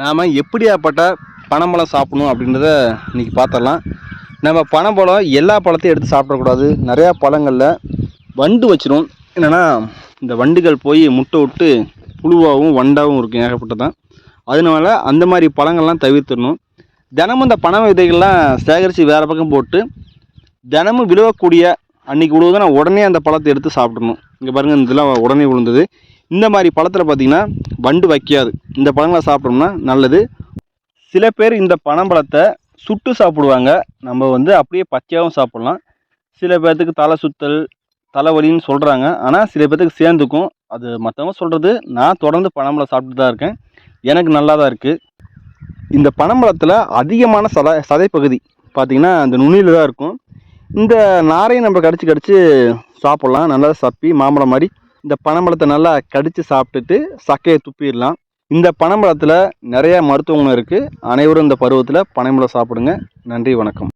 நாம் எப்படியாப்பட்ட பனம்பழம் சாப்பிடணும் அப்படின்றத இன்றைக்கி பார்த்துடலாம். நம்ம பனம்பழம் எல்லா பழத்தையும் எடுத்து சாப்பிடக்கூடாது. நிறையா பழங்களில் வண்டு வச்சிரும். என்னென்னா இந்த வண்டுகள் போய் முட்டை விட்டு புழுவாகவும் வண்டாகவும் இருக்கும் ஏகப்பட்டதான். அதனால அந்த மாதிரி பழங்கள்லாம் தவிர்த்திடணும். தினமும் இந்த பனை விதைகள்லாம் சேகரித்து வேறு பக்கம் போட்டு தினமும் விழுவக்கூடிய அன்றைக்கி நான் உடனே அந்த பழத்தை எடுத்து சாப்பிடணும். இங்கே பாருங்கள் இதெல்லாம் உடனே விழுந்தது. இந்த மாதிரி பழத்தில் பார்த்திங்கன்னா வண்டு வைக்காது. இந்த பழங்களை சாப்பிட்டோம்னா நல்லது. சில பேர் இந்த பனம்பழத்தை சுட்டு சாப்பிடுவாங்க. நம்ம வந்து அப்படியே பச்சையாகவும் சாப்பிட்லாம். சில பேர்த்துக்கு தலை சுத்தல் தலைவலின்னு சொல்கிறாங்க ஆனால் சில பேர்த்துக்கு சேர்ந்துக்கும். அது மற்றவங்க சொல்கிறது நான் தொடர்ந்து பனம்பழம் சாப்பிட்டு தான் இருக்கேன். எனக்கு நல்லா தான் இருக்குது இந்த பனம்பழத்தில் அதிகமான சதை சதைப்பகுதி பார்த்திங்கன்னா அந்த நுனியில் தான் இருக்கும். இந்த நாரையும் நம்ம கடிச்சு கடிச்சு சாப்பிட்லாம். நல்லா சப்பி மாம்பழம் மாதிரி இந்த பனைமரத்தை நல்லா கடித்து சாப்பிட்டுட்டு சக்கையை துப்பிடலாம். இந்த பனைமரத்தில் நிறைய மருத்துவ குணம் இருக்குது அனைவரும் இந்த பருவத்தில் பனைமரம் சாப்பிடுங்க. நன்றி வணக்கம்.